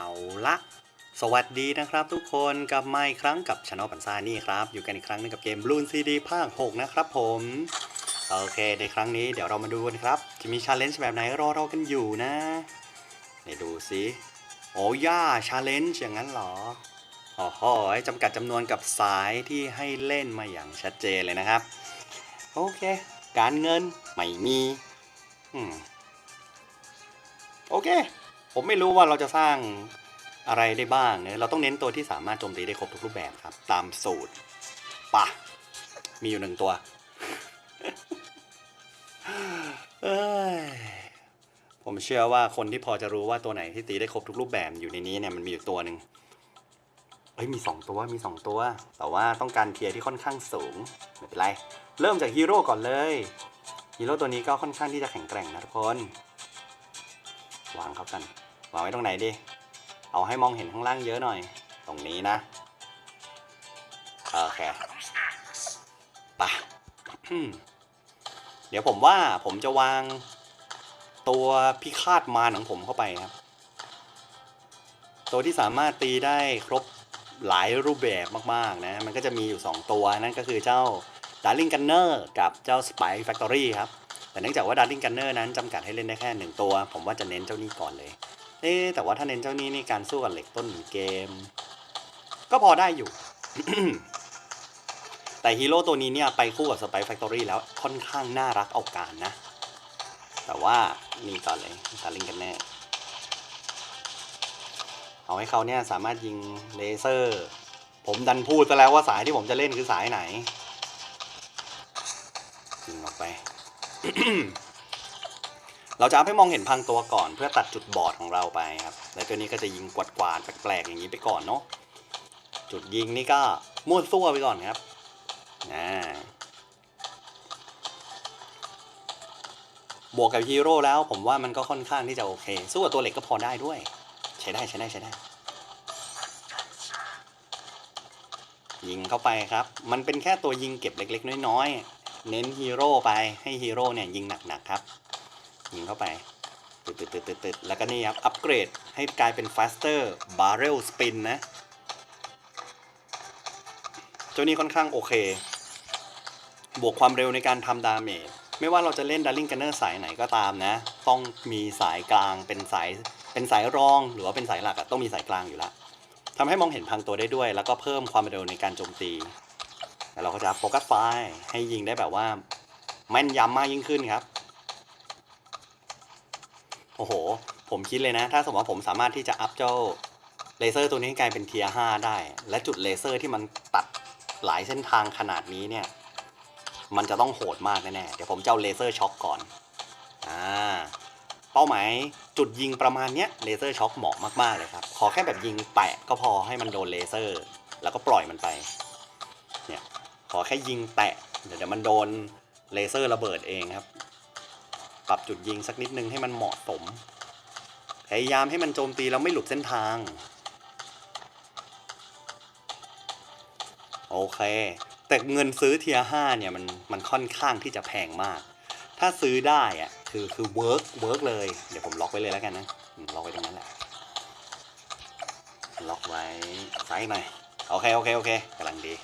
เอาละสวัสดีนะครับทุกคนกลับมาอีกครั้งกับช anel ปันซ่านี่ครับ อยู่กันอีกครั้งหนึงกับเกม Bloon CD ภาค 6 นะครับผม โอเคในครั้งนี้เดี๋ยวเรามาดูกันครับ จะมีชาเลนจ์แบบไหนรอเรากันอยู่นะไหนดูสิโอ้ย่าชาเลนจ์อย่างนั้นเหรออ๋อหจำกัดจำนวนกับสายที่ให้เล่นมาอย่างชัดเจนเลยนะครับ โอเค การเงินไม่มีอืมโอเค ผมไม่รู้ว่าเราจะสร้างอะไรได้บ้าง เราต้องเน้นตัวที่สามารถโจมตีได้ครบทุกรูปแบบครับ ตามสูตรปะมีอยู่หนึ่งตัวผมเชื่อว่าคนที่พอจะรู้ว่าตัวไหนที่ตีได้ครบทุกรูปแบบอยู่ในนี้เนี่ยมันมีอยู่ตัวหนึ่งเฮ้ยมีสองตัวมีสองตัว แต่ว่าต้องการเทียร์ที่ค่อนข้างสูงไม่เป็นไร เริ่มจากฮีโร่ก่อนเลยฮีโร่ตัวนี้ก็ค่อนข้างที่จะแข็งแกร่งนะทุกคน วางเขากัน วางไว้ตรงไหนดี เอาให้มองเห็นข้างล่างเยอะหน่อย ตรงนี้นะ โอเคไปะเดี๋ยวผมว่าผมจะวางตัวพิฆาตมารของผมเข้าไปครับ ตัวที่สามารถตีได้ครบหลายรูปแบบมากๆนะ มันก็จะมีอยู่ 2 ตัวนั่นก็คือเจ้า Darling Gunner กับเจ้า Spy Factory ครับ แต่เนื่องจากว่า Darling Gunner นั้นจำกัดให้เล่นได้แค่หนึ่งตัว ผมว่าจะเน้นเจ้านี้ก่อนเลย เอ๊แต่ว่าถ้าเน้นเจ้านี้นี่การสู้กับเหล็กต้นเกม ก็พอได้อยู่ แต่ฮีโร่ตัวนี้เนี่ยไปคู่กับ Spy Factory แล้วค่อนข้างน่ารักเอาการนะ แต่ว่านี่ก่อนเลย Darling Gunner เอาให้เขาเนี่ยสามารถยิงเลเซอร์ ผมดันพูดซะแล้วว่าสายที่ผมจะเล่นคือสายไหนยิงออกไป เราจะเอาให้มองเห็นพังตัวก่อนเพื่อตัดจุดบอดของเราไปครับ แล้วตัวนี้ก็จะยิงกวาดกวาดแปลกๆอย่างนี้ไปก่อนเนาะ จุดยิงนี่ก็มั่วซั่วไปก่อนครับอ่าบวกกับฮีโร่แล้วผมว่ามันก็ค่อนข้างที่จะโอเค สู้กับตัวเหล็กก็พอได้ด้วย ใช้ได้ใช้ได้ใช้ได้ ยิงเข้าไปครับ มันเป็นแค่ตัวยิงเก็บเล็ก ๆ น้อย ๆ เน้นฮีโร่ไปให้ฮีโร่เนี่ยยิงหนักๆครับ ยิงเข้าไปตึดตึดตึดตึดตึดแล้วก็นี่ครับ อัปเกรดให้กลายเป็น faster barrel spin นะ เจ้านี้ค่อนข้างโอเค บวกความเร็วในการทำดาเมจไม่ว่าเราจะเล่น Darling Gunner สายไหนก็ตามนะ ต้องมีสายกลางเป็นสายเป็นสายรองหรือว่าเป็นสายหลักอะต้องมีสายกลางอยู่แล้วทำให้มองเห็นพังตัวได้ด้วย แล้วก็เพิ่มความเร็วในการโจมตี แล้วเราก็จะโฟกัสไฟให้ยิงได้แบบว่า แม่นยำมากยิ่งขึ้นครับ โอ้โห ผมคิดเลยนะ ถ้าสมมติว่าผมสามารถที่จะอัพเจ้าเลเซอร์ตัวนี้ให้กลายเป็นเทียร์5ได้ และจุดเลเซอร์ที่มันตัดหลายเส้นทางขนาดนี้เนี่ย มันจะต้องโหดมากแน่ๆ เดี๋ยวผมจะเอาเลเซอร์ช็อคก่อน อ่า เป้าหมายจุดยิงประมาณเนี้ยเลเซอร์ช็อคเหมาะมากๆเลยครับ ขอแค่แบบยิงแปะก็พอให้มันโดนเลเซอร์ แล้วก็ปล่อยมันไป ขอแค่ยิงแตะ เดี๋ยวเดี๋ยวมันโดนเลเซอร์ระเบิดเองครับ ปรับจุดยิงสักนิดนึงให้มันเหมาะสม พยายามให้มันโจมตีแล้วไม่หลุดเส้นทาง โอเค แต่เงินซื้อเทียห้าเนี่ยมันมันค่อนข้างที่จะแพงมาก ถ้าซื้อได้อะคือคือเวิร์กเวิร์กเลย เดี๋ยวผมล็อกไว้เลยแล้วกันนะ ล็อกไว้ตรงนั้นแหละ ล็อกไว้ไซ้ายหน่อย โอเค โอเค โอเคกำลังดี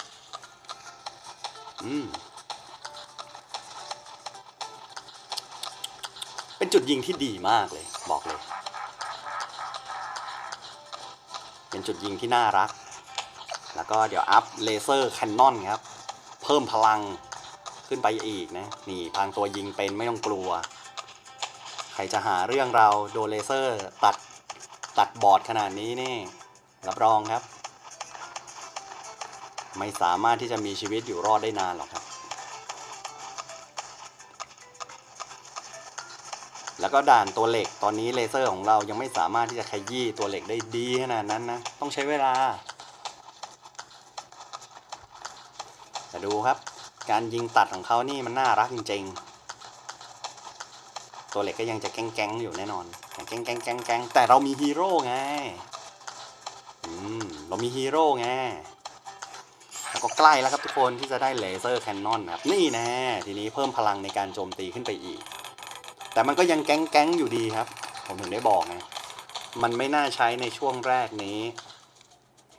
เป็นจุดยิงที่ดีมากเลย บอกเลย เป็นจุดยิงที่น่ารัก แล้วก็เดี๋ยวอัพเลเซอร์แคนนอนครับ เพิ่มพลังขึ้นไปอีกนะ นี่พางตัวยิงเป็นไม่ต้องกลัว ใครจะหาเรื่องเราโดนเลเซอร์ตัดตัดบอร์ดขนาดนี้นี่ รับรองครับ ไม่สามารถที่จะมีชีวิตอยู่รอดได้นานหรอกครับ แล้วก็ด่านตัวเหล็กตอนนี้เลเซอร์ของเรายังไม่สามารถที่จะขยี้ตัวเหล็กได้ดีขนาดนั้นนะ ต้องใช้เวลาแต่ดูครับ การยิงตัดของเขานี่มันน่ารักจริงๆ ตัวเหล็กก็ยังจะแก๊งๆ อยู่แน่นอน แก๊งแก๊งแก๊งแก๊งแต่เรามีฮีโร่ไง อืม เรามีฮีโร่ไง ก็ใกล้แล้วครับทุกคนที่จะได้เลเซอร์แคนนอนครับนี่แน่ทีนี้เพิ่มพลังในการโจมตีขึ้นไปอีก แต่มันก็ยังแก๊งแก๊งอยู่ดีครับ ผมถึงได้บอกไงมันไม่น่าใช้ในช่วงแรกนี้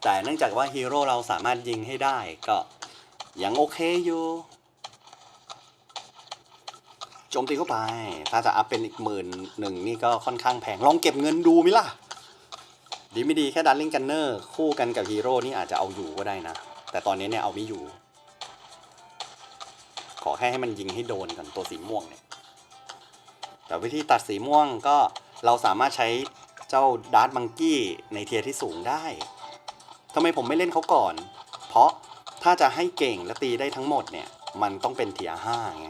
แต่เนื่องจากว่าฮีโร่เราสามารถยิงให้ได้ก็ยังโอเคอยู่โจมตีเข้าไป ถ้าจะอัพเป็นอีกหมื่นหนึ่งนี่ก็ค่อนข้างแพง ลองเก็บเงินดูมิล่ะ ดีไม่ดีแค่ดันลิงกันเนอร์ คู่กันกับฮีโร่นี่อาจจะเอาอยู่ก็ได้นะ แต่ตอนนี้เนี่ยเอาไม่อยู่ ขอแค่ให้มันยิงให้โดนก่อนตัวสีม่วงเนี่ย แต่วิธีตัดสีม่วงก็เราสามารถใช้เจ้าดาร์ m มังกี้ในเทียร์ที่สูงได้ทำไมผมไม่เล่นเขาก่อน เพราะถ้าจะให้เก่งและตีได้ทั้งหมดเนี่ย มันต้องเป็นเทียร์ห้าไง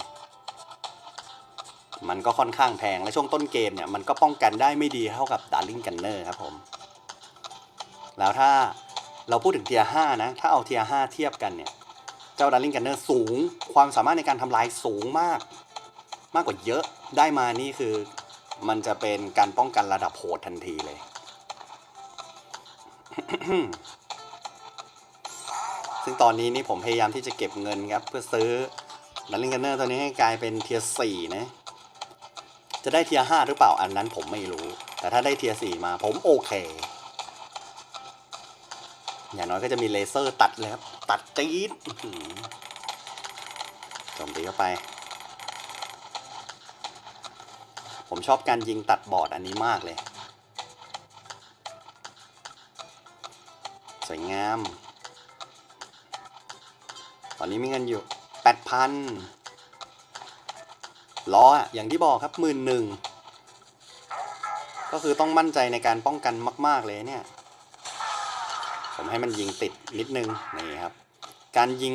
มันก็ค่อนข้างแพงและช่วงต้นเกมเนี่ยมันก็ป้องกันได้ไม่ดีเท่ากับดาร์ลิงกันเนอร์ครับผม แล้วถ้า เราพูดถึงเทียร์ห้านะ ถ้าเอาเทียร์ห้าเทียบกันเนี่ย เจ้าดาร์ลิงกันเนอร์สูง ความสามารถในการทำลายสูงมาก มากกว่าเยอะ ได้มานี่คือ มันจะเป็นการป้องกันระดับโหดทันทีเลย ซึ่งตอนนี้นี่ผมพยายามที่จะเก็บเงินครับ เพื่อซื้อดัลลิงกันเนอร์ตัวนี้ให้กลายเป็นเทียร์สี่นะ จะได้เทียร์ห้าหรือเปล่าอันนั้นผมไม่รู้ แต่ถ้าได้เทียร์สี่มาผมโอเค อย่างน้อยก็จะมีเลเซอร์ตัดเลยครับ ตัดจี๊ดจมตีเข้าไป ผมชอบการยิงตัดบอร์ดอันนี้มากเลย สวยงาม ตอนนี้มีเงินอยู่ 8,000ล้ออะอย่างที่บอกครับหมื่นหนึ่งก็คือต้องมั่นใจในการป้องกันมาก ๆ เลยเนี่ย ผมให้มันยิงติดนิดนึงนี่ครับ การยิง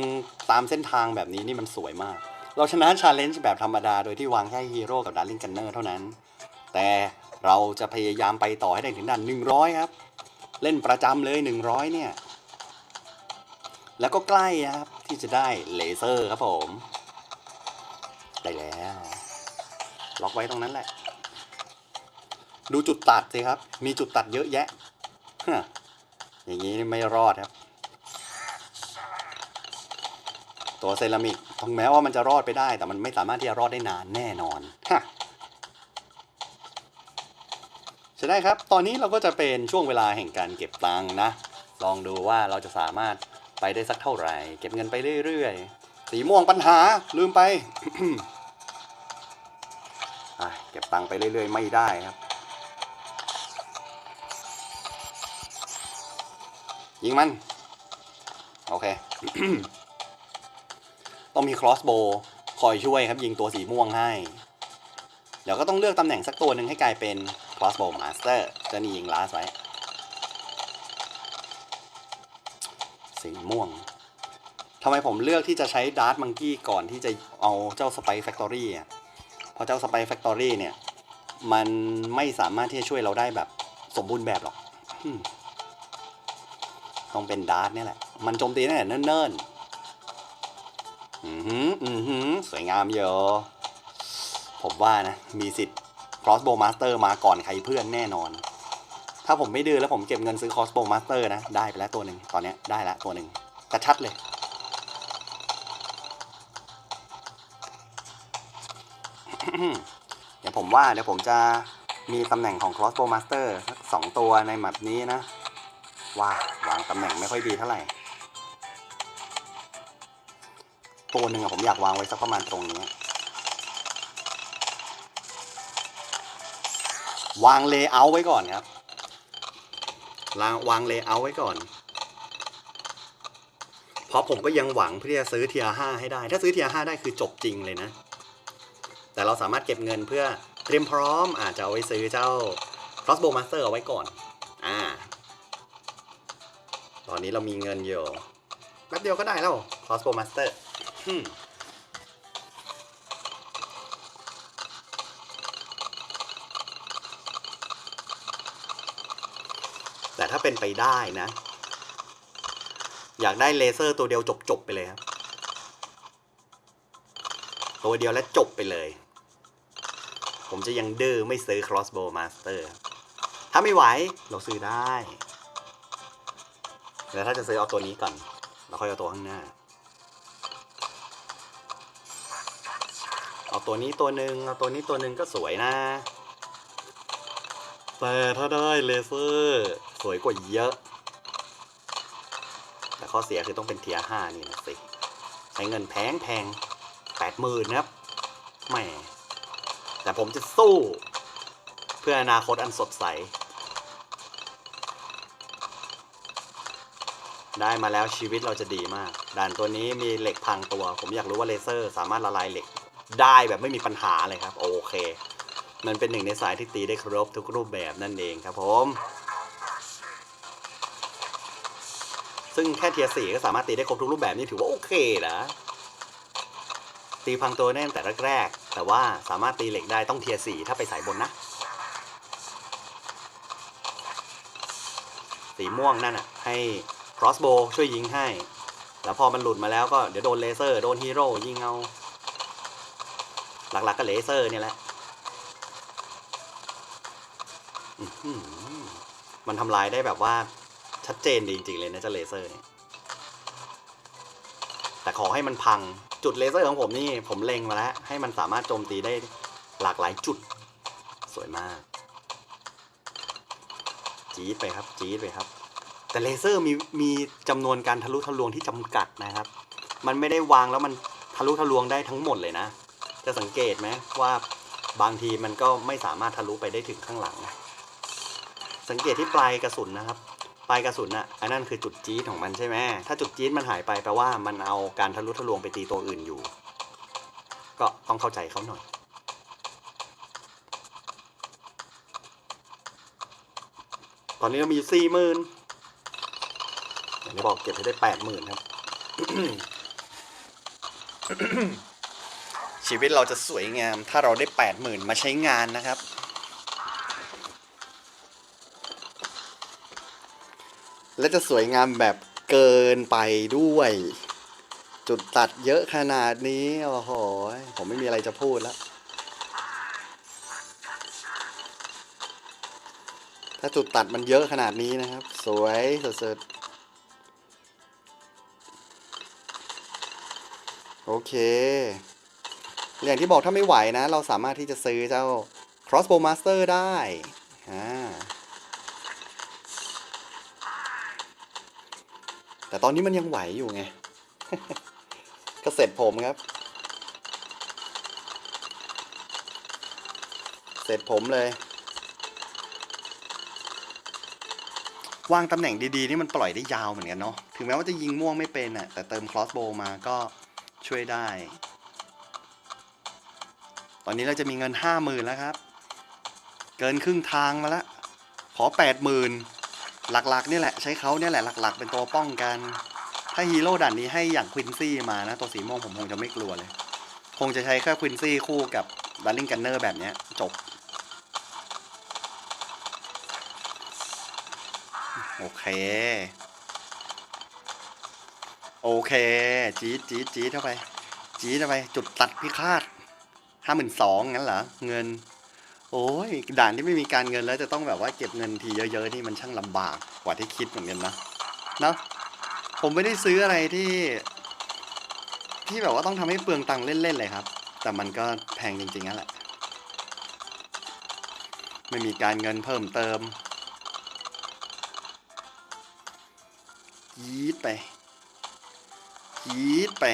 ตามเส้นทางแบบนี้นี่มันสวยมาก เราชนะชาเลนจ์แบบธรรมดาโดยที่วางแค่ฮีโร่กับดาร์ลิงกันเนอร์เท่านั้น แต่เราจะพยายามไปต่อให้ได้ถึงด่าน100 ครับ เล่นประจำเลย 100 เนี่ย แล้วก็ใกล้ครับที่จะได้เลเซอร์ครับผมได้แล้ว ล็อกไว้ตรงนั้นแหละ ดูจุดตัดสิครับ มีจุดตัดเยอะแยะ อย่างนี้ไม่รอดครับ ตัวเซรามิกถึงแม้ว่ามันจะรอดไปได้ แต่มันไม่สามารถที่จะรอดได้นานแน่นอนฮะใช่ได้ครับ ตอนนี้เราก็จะเป็นช่วงเวลาแห่งการเก็บตังค์นะ ลองดูว่าเราจะสามารถไปได้สักเท่าไหร่ เก็บเงินไปเรื่อยๆ สีม่วงปัญหาลืมไป เก็บตังค์ไปเรื่อยๆ ไม่ได้ครับ ยิงมัน โอเค ต้องมี crossbow คอยช่วยครับยิงตัวสีม่วงให้ เดี๋ยวก็ต้องเลือกตำแหน่งสักตัวหนึ่งให้กลายเป็น crossbow master จะนี่ยิงลาสไว้สีม่วงทำไมผมเลือกที่จะใช้ Dart Monkey ก่อนที่จะเอาเจ้า Spy Factory อะเพราะเจ้า Spy Factory เนี่ย มันไม่สามารถที่จะช่วยเราได้แบบสมบูรณ์แบบหรอก ต้องเป็นดาร์ t เนี่ยแหละ มันโจมตีตั้งแต่เนิ่นๆ อือหือ อือหือ สวยงามเยอะ ผมว่านะ มีสิทธิ์ crossbow master มาก่อนใครเพื่อนแน่นอน ถ้าผมไม่ดื้อแล้วผมเก็บเงินซื้อ crossbow master นะ ได้ไปแล้วตัวหนึ่ง ตอนนี้ได้แล้วตัวหนึ่งกระชัดเลย เดี๋ยวผมว่าเดี๋ยวผมจะมีตำแหน่งของ crossbow master สักสองตัวในแมปนี้นะ ว่าวางตำแหน่งไม่ค่อยดีเท่าไหร่ ตัวหนึ่งอะผมอยากวางไว้สักประมาณตรงนี้ วางเลเยอร์ไว้ก่อนครับวางวางเลเยอร์ไว้ก่อน เพราะผมก็ยังหวังเพื่อจะซื้อเทียห้าให้ได้ ถ้าซื้อเทียห้าได้คือจบจริงเลยนะ แต่เราสามารถเก็บเงินเพื่อเตรียมพร้อมอาจจะเอาไว้ซื้อเจ้า crossbow master เอาไว้ก่อน อ่า ตอนนี้เรามีเงินอยู่แป๊บเดียวก็ได้แล้ว crossbow master อืมแต่ถ้าเป็นไปได้นะ อยากได้เลเซอร์ตัวเดียวจบ ๆ ไปเลยครับ ตัวเดียวและจบไปเลย ผมจะยังดื้อไม่ซื้อ crossbow master ถ้าไม่ไหว เราซื้อได้ แล้วถ้าจะซื้อเอาตัวนี้ก่อน แล้วค่อยเอาตัวข้างหน้า เอาตัวนี้ตัวหนึ่งเอาตัวนี้ตัวหนึ่งก็สวยนะ แต่ถ้าได้เลเซอร์สวยกว่าเยอะ แต่ข้อเสียคือต้องเป็นเทียห้านี่นะสิใช้เงินแพงแพงแปดหมื่นครับแหมแต่ผมจะสู้ เพื่ออนาคตอันสดใส ได้มาแล้วชีวิตเราจะดีมาก ด่านตัวนี้มีเหล็กพังตัว ผมอยากรู้ว่าเลเซอร์ สามารถละลายเหล็กได้แบบไม่มีปัญหาเลยครับ โอเค มันเป็นหนึ่งในสายที่ตีได้ครบทุกรูปแบบนั่นเองครับผม ซึ่งแค่เทียร์สี่ก็สามารถตีได้ครบทุกรูปแบบนี่ถือว่าโอเคนะตีพังตัวได้ตั้งแต่แรกๆแต่ว่าสามารถตีเหล็กได้ต้องเทียร์สี่ถ้าไปสายบนนะสีม่วงนั่นอะให้ crossbow ช่วยยิงให้ แล้วพอมันหลุดมาแล้วก็เดี๋ยวโดนเลเซอร์ โดนฮีโร่ยิงเอา หลักๆก็เลเซอร์เนี่ยแหละมันทำลายได้แบบว่าชัดเจนดีจริง ๆ เลยนะเจ้าเลเซอร์เนี่ยแต่ขอให้มันพังจุดเลเซอร์ของผมนี่ผมเล็งมาแล้ว ให้มันสามารถโจมตีได้หลากหลายจุด สวยมาก จี๊ดไปครับ จี๊ดไปครับ แต่เลเซอร์มีมีจำนวนการทะลุทะลวงที่จำกัดนะครับ มันไม่ได้วางแล้วมันทะลุทะลวงได้ทั้งหมดเลยนะ จะสังเกตไหมว่าบางทีมันก็ไม่สามารถทะลุไปได้ถึงข้างหลังนะสังเกตที่ปลายกระสุนนะครับ ปลายกระสุนน่ะอันนั้นคือจุดจี๊ดของมันใช่ไหมถ้าจุดจี๊ดมันหายไปแปลว่ามันเอาการทะลุทะลวงไปตีตัวอื่นอยู่ ก็ต้องเข้าใจเขาหน่อยตอนนี้เรามีสี่หมื่น อย่บอกเก็บให้ได้แปดหมื่นครับ ชีวิตเราจะสวยงาม ถ้าเราได้แปดหมื่นมาใช้งานนะครับ และจะสวยงามแบบเกินไปด้วย จุดตัดเยอะขนาดนี้ โอ้โห ผมไม่มีอะไรจะพูดแล้วถ้าจุดตัดมันเยอะขนาดนี้นะครับ สวยสุดๆ โอเค อย่างที่บอกถ้าไม่ไหวนะ เราสามารถที่จะซื้อเจ้า crossbow master ได้อ่าแต่ตอนนี้มันยังไหวอยู่ไง ก็เสร็จผมครับ เสร็จผมเลย วางตำแหน่งดีๆ นี่มันปล่อยได้ยาวเหมือนกันเนาะ ถึงแม้ว่าจะยิงม่วงไม่เป็นอะแต่เติม crossbow มาก็ ช่วยได้ ตอนนี้เราจะมีเงินห้าหมื่นแล้วครับ เกินครึ่งทางมาแล้ว ขอแปดหมื่นหลักๆนี่แหละ ใช้เขาเนี่ยแหละหลัก ๆ เป็นตัวป้องกัน ถ้าฮีโร่ด่านนี้ให้อย่างควินซี่มานะ ตัวสีม่วงผมคงจะไม่กลัวเลย คงจะใช้แค่ควินซี่คู่กับดัลลิงกันเนอร์แบบนี้จบ โอเค โอเค จี๊ดจี๊ดจี๊ดเข้าไป จี๊ดเข้าไป จุดตัดพิฆาตห้าหมื่นสองงั้นเหรอ เงิน โอ้ย ด่านที่ไม่มีการเงินแล้วจะต้องแบบว่าเก็บเงินทีเยอะๆนี่มันช่างลำบากกว่าที่คิดเหมือนกันนะเนาะผมไม่ได้ซื้ออะไรที่ ที่แบบว่าต้องทำให้เปลืองตังค์เล่นๆเลยครับ แต่มันก็แพงจริงๆนั่นแหละ ไม่มีการเงินเพิ่มเติม ยีดไป ยีดไป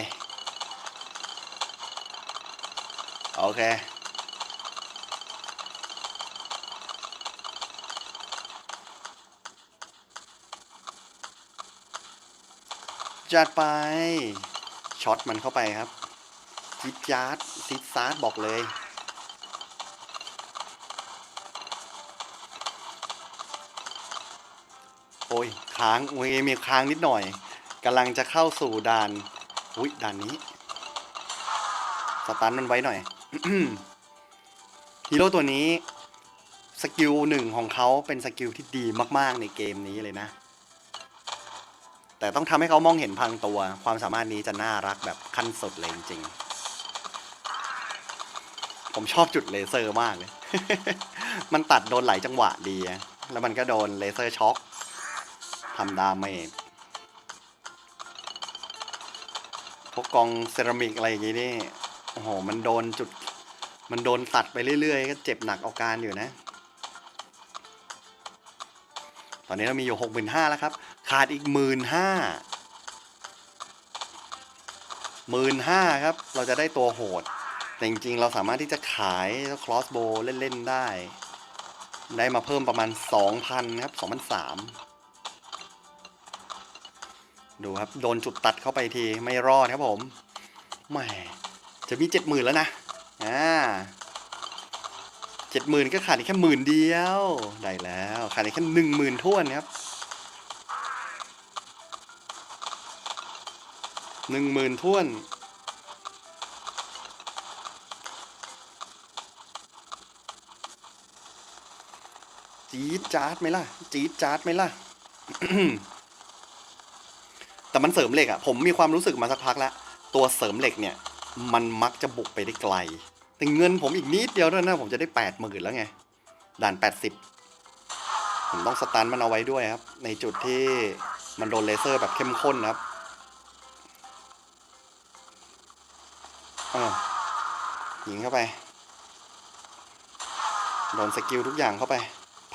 โอเค จัดไป ช็อตมันเข้าไปครับจิดจาร์ดซิดซาร์ดบอกเลยโอ้ยค้างโอ้ยมีค้างนิดหน่อย กำลังจะเข้าสู่ด่านอุ้ยด่านนี้ สตันมันไว้หน่อย ฮีโร่ตัวนี้ สกิลหนึ่งของเขาเป็นสกิลที่ดีมาก ๆ ในเกมนี้เลยนะ แต่ต้องทำให้เขามองเห็นพังตัว ความสามารถนี้จะน่ารักแบบขั้นสุดเลยจริงๆ ผมชอบจุดเลเซอร์มากเลย มันตัดโดนหลายจังหวะดี แล้วมันก็โดนเลเซอร์ช็อคทำดาเมจ พวกกองเซรามิกอะไรอย่างงี้นี่ โอ้โห มันโดนจุด มันโดนตัดไปเรื่อยๆ ก็เจ็บหนักเอาการอยู่นะ ตอนนี้เรามีอยู่หกหมื่นห้าแล้วครับ ขาดอีกหมื่นห้าหมื่นห้าครับ เราจะได้ตัวโหด แต่จริงๆ เราสามารถที่จะขายคลอสโบเล่น ๆ ได้ ได้มาเพิ่มประมาณ 2,000 ครับ 2,003 ดูครับ โดนจุดตัดเข้าไปทีไม่รอดครับผมแหมจะมี70,000แล้วนะอ่า70,000ก็ขาดอีกแค่หมื่นเดียว ได้แล้วขาดอีกแค่หนึ่งหมื่นท่วนครับหนึ่งหมื่นท่วนจี๊ดจ๊าดไหมล่ะจี๊ดจ๊าดไหมล่ะ แต่มันเสริมเหล็กอะผมมีความรู้สึกมาสักพักแล้ว ตัวเสริมเหล็กเนี่ย มันมักจะบุกไปได้ไกล แต่เงินผมอีกนิดเดียวเท่านั้นผมจะได้แปดหมื่นแล้วไง ด่านแปดสิบผมต้องสตันมันเอาไว้ด้วยครับ ในจุดที่มันโดนเลเซอร์แบบเข้มข้นครับอ้าวยิงเข้าไป โดนสกิลทุกอย่างเข้าไป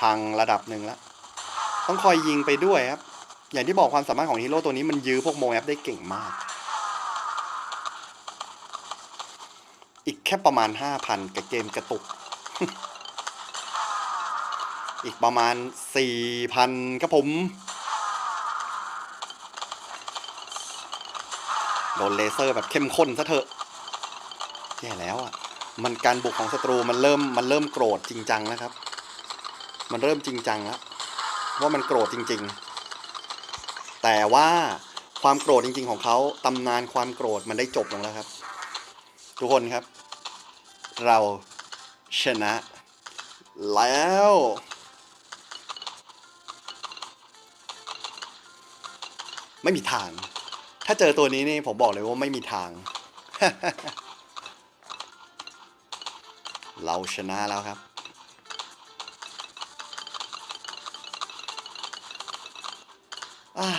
พังระดับหนึ่งแล้ว ต้องคอยยิงไปด้วยครับ อย่างที่บอกความสามารถของฮีโร่ตัวนี้มันยื้อพวกโมแอปได้เก่งมาก อีกแค่ประมาณ 5,000 กับเกมกระตุก อีกประมาณ 4,000 ครับผม โดนเลเซอร์แบบเข้มข้นซะเถอะ แย่แล้วอะ มันการบุกของศัตรูมันเริ่มมันเริ่มโกรธจริงจังแล้วครับ มันเริ่มจริงจังแล้ว ว่ามันโกรธจริง ๆ แต่ว่าความโกรธจริง ๆ ของเขาตำนานความโกรธมันได้จบลงแล้วครับ ทุกคนครับ เราชนะ แล้ว ไม่มีทาง ถ้าเจอตัวนี้นี่ผมบอกเลยว่าไม่มีทาง เราชนะแล้วครับอ้า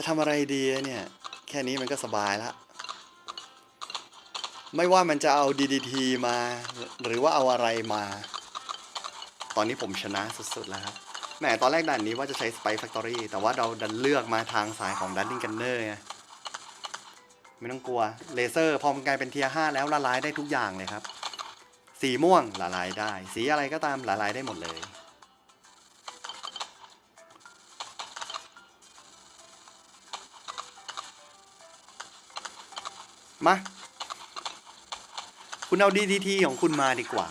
จะทำอะไรดีเนี่ย แค่นี้มันก็สบายแล้วไม่ว่ามันจะเอา DDT มา หรือว่าเอาอะไรมา ตอนนี้ผมชนะสุดๆแล้วครับแหมตอนแรกด่านนี้ว่าจะใช้ Spike Factory แต่ว่าเราดันเลือกมาทางสายของ d u n ิ i n g Gunner ไงไม่ต้องกลัว เลเซอร์พอมันกลายเป็นเทียร์5แล้วละลายได้ทุกอย่างเลยครับ สีม่วงละลายได้ สีอะไรก็ตามละลายได้หมดเลย มา คุณเอา DDT ของคุณมาดีกว่า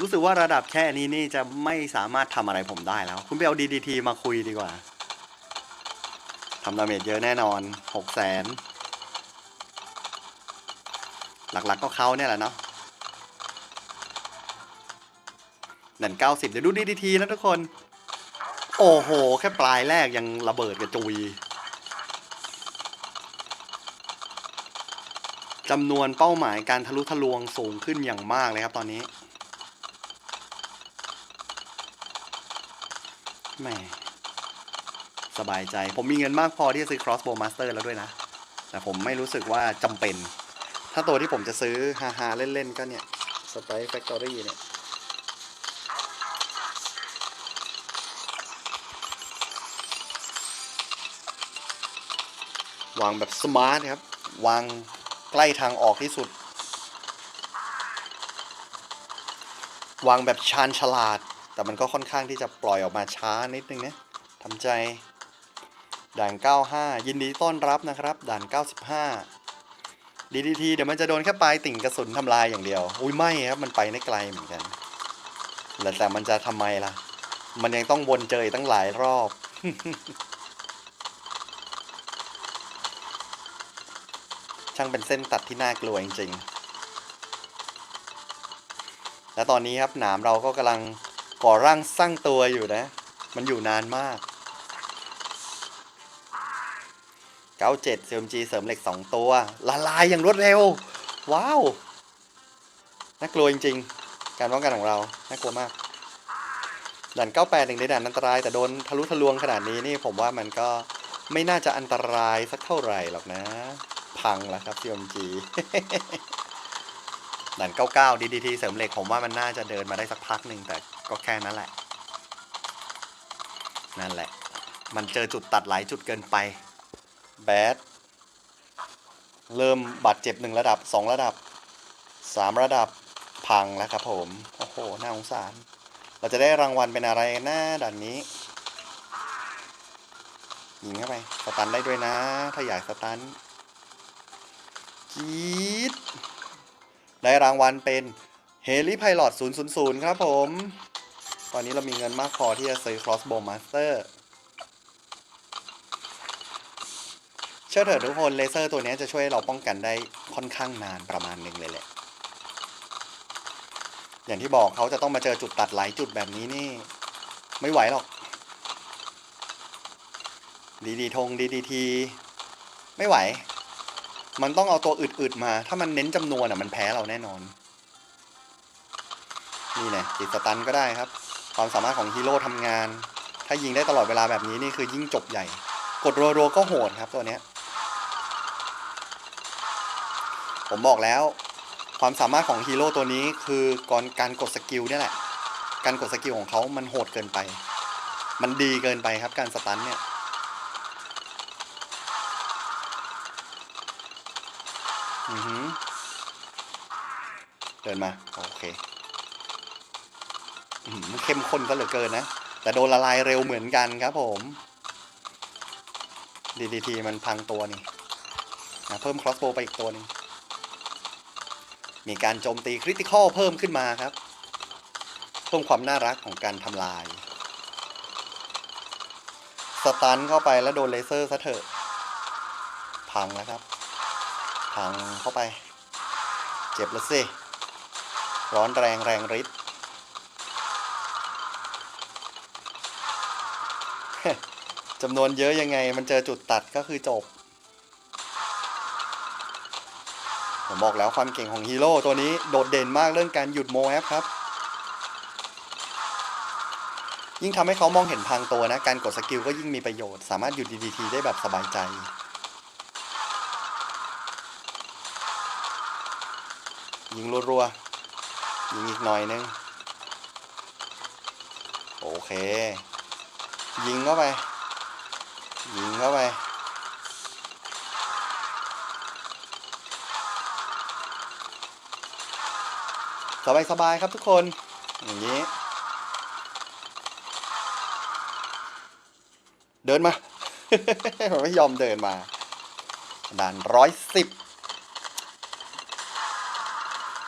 รู้สึกว่าระดับแค่นี้นี่จะไม่สามารถทำอะไรผมได้แล้ว คุณไปเอา DDT มาคุยดีกว่าทำดาเมจเยอะแน่นอนหกแสนหลักๆก็เขาเนี่ยแหละเนาะนั่นเก้าสิบเดี๋ยวดู DDT นะทุกคน โอ้โห แค่ปลายแรกยังระเบิดกระจุย จำนวนเป้าหมายการทะลุทะลวงสูงขึ้นอย่างมากเลยครับตอนนี้แหมสบายใจ ผมมีเงินมากพอที่จะซื้อ crossbow master แล้วด้วยนะ แต่ผมไม่รู้สึกว่าจำเป็น ถ้าตัวที่ผมจะซื้อฮาฮาๆเล่น ๆ ก็เนี่ย Strike Factory เนี่ย วางแบบสมาร์ทครับ วาง ใกล้ทางออกที่สุด วางแบบชาญฉลาด แต่มันก็ค่อนข้างที่จะปล่อยออกมาช้านิดนึงนะทำใจด่าน 95 ยินดีต้อนรับนะครับ ด่าน 95 DDT เดี๋ยวมันจะโดนแค่ปลายติ่งกระสุนทำลายอย่างเดียว อุ้ยไม่ครับ มันไปได้ไกลเหมือนกัน แต่แต่มันจะทำไมล่ะ มันยังต้องวนเจออีกตั้งหลายรอบ ช่างเป็นเส้นตัดที่น่ากลัวจริงๆ และตอนนี้ครับหนามเราก็กำลังก่อร่างสร้างตัวอยู่นะ มันอยู่นานมาก 97 CMG เสริมเหล็ก 2 ตัว ละลายอย่างรวดเร็ว ว้าว น่ากลัวจริงๆ การป้องกันของเรา น่ากลัวมากด่าน 98หนึ่งในด่านอันตราย แต่โดนทะลุทะลวงขนาดนี้นี่ผมว่ามันก็ไม่น่าจะอันตรายสักเท่าไหร่หรอกนะ พังแล้วครับ CMG ด่าน99 DDT เสริมเหล็กผมว่ามันน่าจะเดินมาได้สักพักหนึ่งแต่ก็แค่นั้นแหละ นั่นแหละ มันเจอจุดตัดหลายจุดเกินไป แบด เริ่มบาดเจ็บหนึ่งระดับสองระดับสามระดับพังแล้วครับผม โอ้โห น่าสงสาร เราจะได้รางวัลเป็นอะไรนะด่านนี้ยิงเข้าไป สตันได้ด้วยนะ ถ้าอยากสตัน จี๊ดได้รางวัลเป็นเฮลิไพลอต000 ครับผม ตอนนี้เรามีเงินมากพอที่จะซื้อ crossbow master เชื่อเถอะทุกคนเลเซอร์ตัวนี้จะช่วยเราป้องกันได้ค่อนข้างนานประมาณหนึ่งเลยแหละ อย่างที่บอกเขาจะต้องมาเจอจุดตัดหลายจุดแบบนี้นี่ ไม่ไหวหรอก ดีดีทงดีดีที ไม่ไหว มันต้องเอาตัวอึดๆมา ถ้ามันเน้นจำนวนอะมันแพ้เราแน่นอน นี่ไงติดสตันก็ได้ครับ ความสามารถของฮีโร่ทำงาน ถ้ายิงได้ตลอดเวลาแบบนี้นี่คือยิ่งจบใหญ่ กดรัวๆก็โหดครับตัวเนี้ย ผมบอกแล้ว ความสามารถของฮีโร่ตัวนี้คือก่อนการกดสกิลเนี่ยแหละ การกดสกิลของเขามันโหดเกินไป มันดีเกินไปครับการสตันเนี่ย อือหือเดินมา โอเคอื้อหือเข้มข้นก็เหลือเกินนะ แต่โดนละลายเร็วเหมือนกันครับผมดีดีทีมันพังตัวนี่นะเพิ่ม crossbow ไปอีกตัวหนึง มีการโจมตีคริติคอลเพิ่มขึ้นมาครับ เพิ่มความน่ารักของการทำลาย สตันเข้าไปแล้วโดนเลเซอร์ซะเถอะ พังแล้วครับ พังเข้าไป เจ็บแล้วสิ ร้อนแรงแรงฤทธิ์จำนวนเยอะยังไงมันเจอจุดตัดก็คือจบ ผมบอกแล้วความเก่งของฮีโร่ตัวนี้โดดเด่นมากเรื่องการหยุดโมแอฟครับ ยิ่งทำให้เขามองเห็นพังตัวนะ การกดสกิลก็ยิ่งมีประโยชน์ สามารถหยุดดีทีได้แบบสบายใจ ยิงรัวๆ ยิงอีกหน่อยนึง โอเค ยิงเข้าไป ยิงเข้าไป สบายสบายๆครับทุกคน อย่างนี้ เดินมามันไม่ยอมเดินมาด่านร้อยสิบ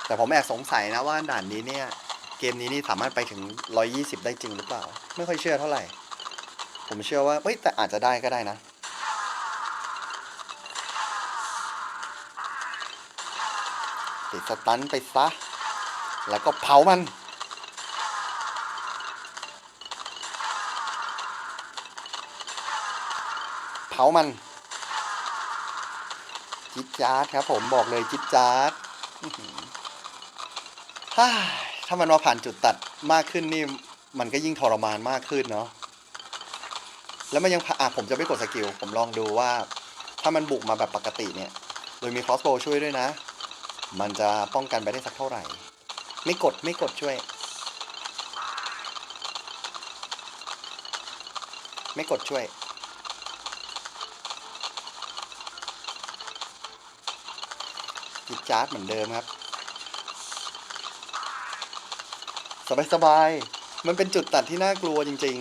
แต่ผมแอบสงสัยนะว่าด่านนี้เนี่ย เกมนี้นี่สามารถไปถึง 120 ได้จริงหรือเปล่า ไม่ค่อยเชื่อเท่าไหร่ ผมเชื่อว่าเฮ้ยแต่อาจจะได้ก็ได้นะติดสตันไปซะ แล้วก็เผามัน เผามัน จิตจาร์ดครับผมบอกเลยจิตจาร์ด ถ้ามันมาผ่านจุดตัดมากขึ้นนี่มันก็ยิ่งทรมานมากขึ้นเนาะแล้วมันยังผ่าอะผมจะไม่กดสกิล ผมลองดูว่า ถ้ามันบุกมาแบบปกติเนี่ย โดยมี crossbow ช่วยด้วยนะ มันจะป้องกันไปได้สักเท่าไหร่ ไม่กดไม่กดช่วย ไม่กดช่วย จิตจาร์ดเหมือนเดิมครับ สบายสบายๆมันเป็นจุดตัดที่น่ากลัวจริง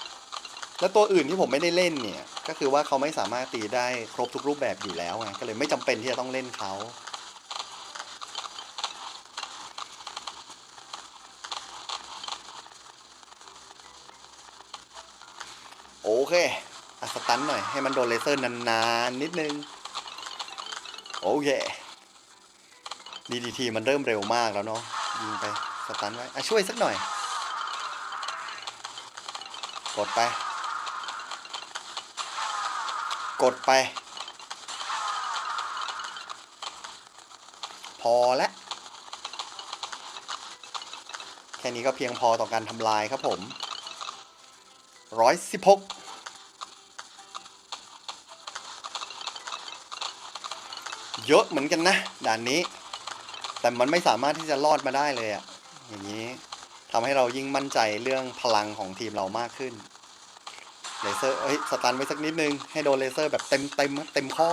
ๆ แล้วตัวอื่นที่ผมไม่ได้เล่นเนี่ย ก็คือว่าเขาไม่สามารถตีได้ครบทุกรูปแบบอยู่แล้วไง ก็เลยไม่จำเป็นที่จะต้องเล่นเขาโอเคอะสตันหน่อย ให้มันโดนเลเซอร์นานๆ นิดนึง โอเค DDT มันเริ่มเร็วมากแล้วเนาะยิงไป สตันไว้อะช่วยสักหน่อย กดไป กดไป พอแล้วแค่นี้ก็เพียงพอต่อการทำลายครับผมร้อยสิบหกเยอะเหมือนกันนะ ด่านนี้ แต่มันไม่สามารถที่จะรอดมาได้เลยอะ อย่างนี้ทำให้เรายิ่งมั่นใจเรื่องพลังของทีมเรามากขึ้นเลเซอร์เอ้ยสตันไว้สักนิดนึง ให้โดนเลเซอร์แบบเต็มเต็มเต็มข้อ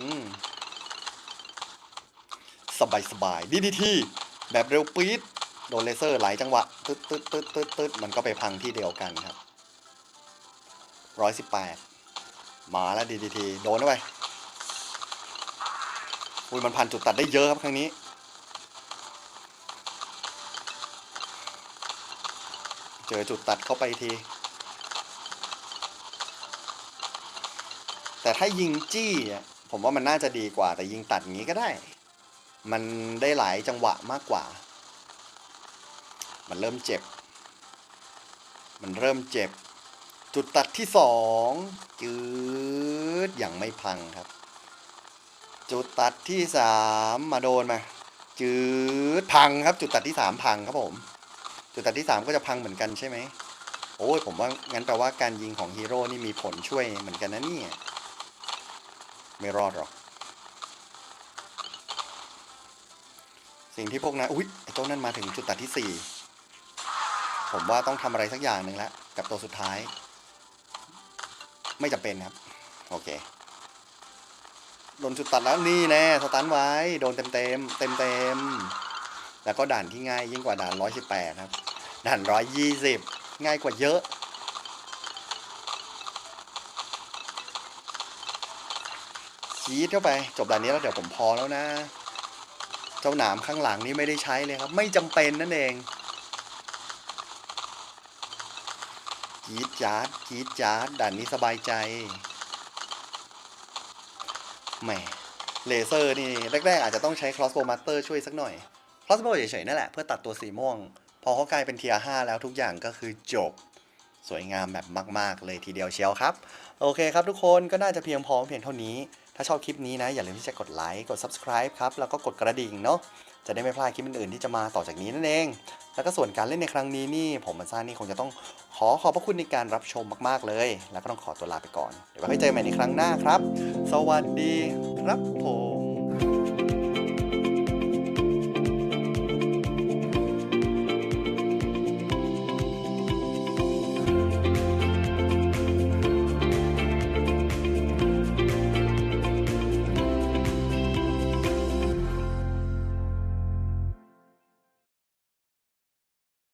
อืม สบายสบายดีดีทีแบบเร็วปี๊ดโดนเลเซอร์หลายจังหวะตึ๊ดตึ๊ดตึ๊ดตึ๊ดตึ๊ดมันก็ไปพังที่เดียวกันครับร้อยสิบแปดมาแล้วดีดีทีโดนเข้าไป อุ้ยมันพันจุดตัดได้เยอะครับครั้งนี้ เจอจุดตัดเข้าไปที แต่ถ้ายิงจี้ผมว่ามันน่าจะดีกว่า แต่ยิงตัดงี้ก็ได้ มันได้หลายจังหวะมากกว่า มันเริ่มเจ็บ มันเริ่มเจ็บ จุดตัดที่สองจืดอย่างไม่พังครับ จุดตัดที่สามมาโดนมาจืดพังครับจุดตัดที่สามพังครับผม จุดตัดที่สามก็จะพังเหมือนกันใช่ไหมโอ้ยผมว่างั้นแปลว่าการยิงของฮีโร่นี่มีผลช่วยเหมือนกันนะเนี่ยไม่รอดหรอก สิ่งที่พวกนั้นอุ้ยไอ้ต้นนั่นมาถึงจุดตัดที่สี่ผมว่าต้องทำอะไรสักอย่างหนึ่งแล้วกับตัวสุดท้าย ไม่จำเป็นครับ โอเค โดนจุดตัดแล้วนี่แน่สตันไว้ โดนเต็มเต็มเต็มเต็มแล้วก็ด่านที่ง่ายยิ่งกว่าด่านร้อยสิบแปดครับ ด่านร้อยยี่สิบง่ายกว่าเยอะชีดเข้าไป จบด่านนี้แล้วเดี๋ยวผมพอแล้วนะ เจ้าหนามข้างหลังนี่ไม่ได้ใช้เลยครับ ไม่จำเป็นนั่นเองกีดจาร์ดกีดจาร์ดด่านนี้สบายใจ แหมเลเซอร์นี่แรกๆอาจจะต้องใช้ crossbow master ช่วยสักหน่อย crossbow เฉยๆนั่นแหละเพื่อตัดตัวสีม่วง พอเขากลายเป็นเทียร์5แล้วทุกอย่างก็คือจบ สวยงามแบบมาก ๆ เลยทีเดียวเชียวครับ โอเคครับทุกคนก็น่าจะเพียงพอเพียงเท่านี้ ถ้าชอบคลิปนี้นะ อย่าลืมที่จะกดไลค์กด subscribe ครับ แล้วก็กดกระดิ่งเนาะจะได้ไม่พลาดคลิปอื่นๆที่จะมาต่อจากนี้นั่นเอง แล้วก็ส่วนการเล่นในครั้งนี้นี่ผมมันซ่านี่คงจะต้อง ขอขอบพระคุณในการรับชมมาก ๆ เลย แล้วก็ต้องขอตัวลาไปก่อน เดี๋ยวไว้เจอกันใหม่ในครั้งหน้าครับ สวัสดีครับผม